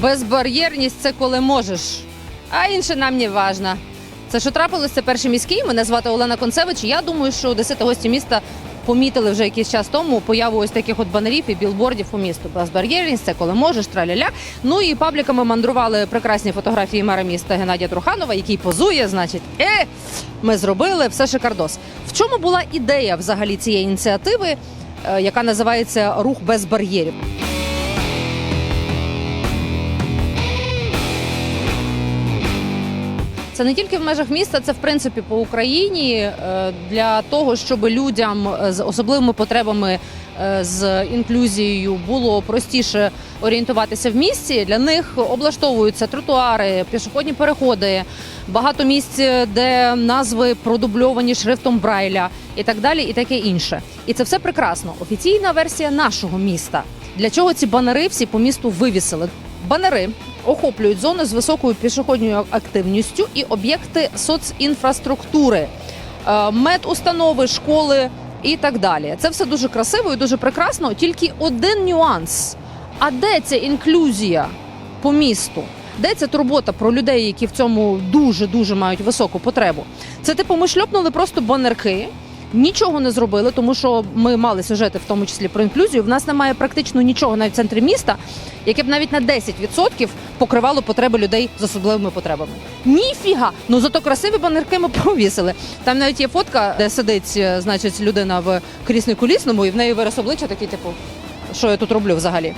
Безбар'єрність це коли можеш, а інше нам не важно. Це що трапилось, це перший міський. Мене звати Олена Концевич. Я думаю, що одесити гості міста помітили вже якийсь час тому появу ось таких от банерів і білбордів у місту. Безбар'єрність це коли можеш, траля-ля. Ну і пабліками мандрували прекрасні фотографії мера міста Геннадія Труханова, який позує, значить, е, ми зробили все шикардос. В чому була ідея взагалі цієї ініціативи, е, яка називається Рух без бар'єрів? Це не тільки в межах міста, це в принципі по Україні е, для того, щоб людям з особливими потребами е, з інклюзією було простіше орієнтуватися в місті. Для них облаштовуються тротуари, пішохідні переходи, багато місць, де назви продубльовані шрифтом Брайля і так далі, і таке інше. І це все прекрасно. Офіційна версія нашого міста. Для чого ці банери всі по місту вивісили? Банери охоплюють зони з високою пішохідною активністю і об'єкти соцінфраструктури, е, медустанови, школи і так далі. Це все дуже красиво і дуже прекрасно. Тільки один нюанс: а де ця інклюзія по місту? Де ця турбота про людей, які в цьому дуже дуже мають високу потребу? Це типу, ми шльопнули просто банерки. Нічого не зробили, тому що ми мали сюжети, в тому числі про інклюзію. В нас немає практично нічого навіть в центрі міста, яке б навіть на 10% покривало потреби людей з особливими потребами. Ніфіга! Ну зато красиві банерки ми повісили. Там навіть є фотка, де сидить, е, значить, людина в кріслі колісному, і в неї вираз обличчя такий, типу, що я тут роблю взагалі.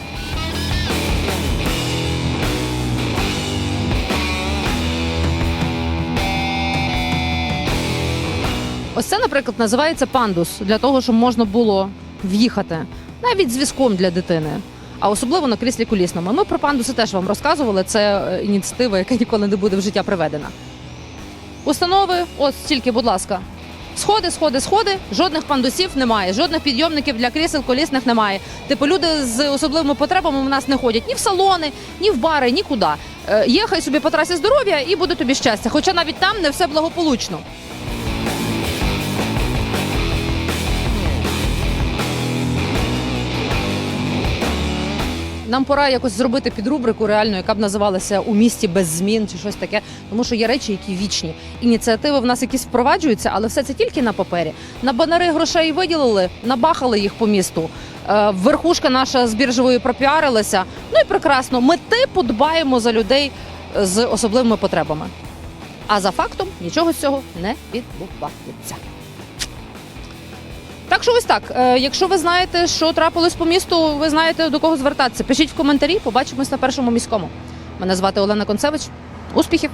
Ось це, наприклад, називається пандус для того, щоб можна було в'їхати навіть з візком для дитини. А особливо на кріслі колісному. Ми про пандуси теж вам розказували. Це е, ініціатива, яка ніколи не буде в життя приведена. Установи, ось стільки, будь ласка. Сходи, сходи, сходи. Жодних пандусів немає, жодних підйомників для крісел колісних немає. Типу, люди з особливими потребами в нас не ходять ні в салони, ні в бари, нікуди. Е, Їхай собі по трасі здоров'я і буде тобі щастя. Хоча навіть там не все благополучно. Нам пора якось зробити підрубрику реально, яка б називалася у місті без змін чи щось таке. Тому що є речі, які вічні. Ініціативи в нас якісь впроваджуються, але все це тільки на папері. На банери грошей виділили, набахали їх по місту. Е, Верхушка наша з біржової пропіарилася. Ну і прекрасно. Ми типу дбаємо за людей з особливими потребами. А за фактом нічого з цього не відбувається. Так ось так. Е, Якщо ви знаєте, що трапилось по місту, ви знаєте до кого звертатися. Пишіть в коментарі, побачимось на першому міському. Мене звати Олена Концевич. Успіхів!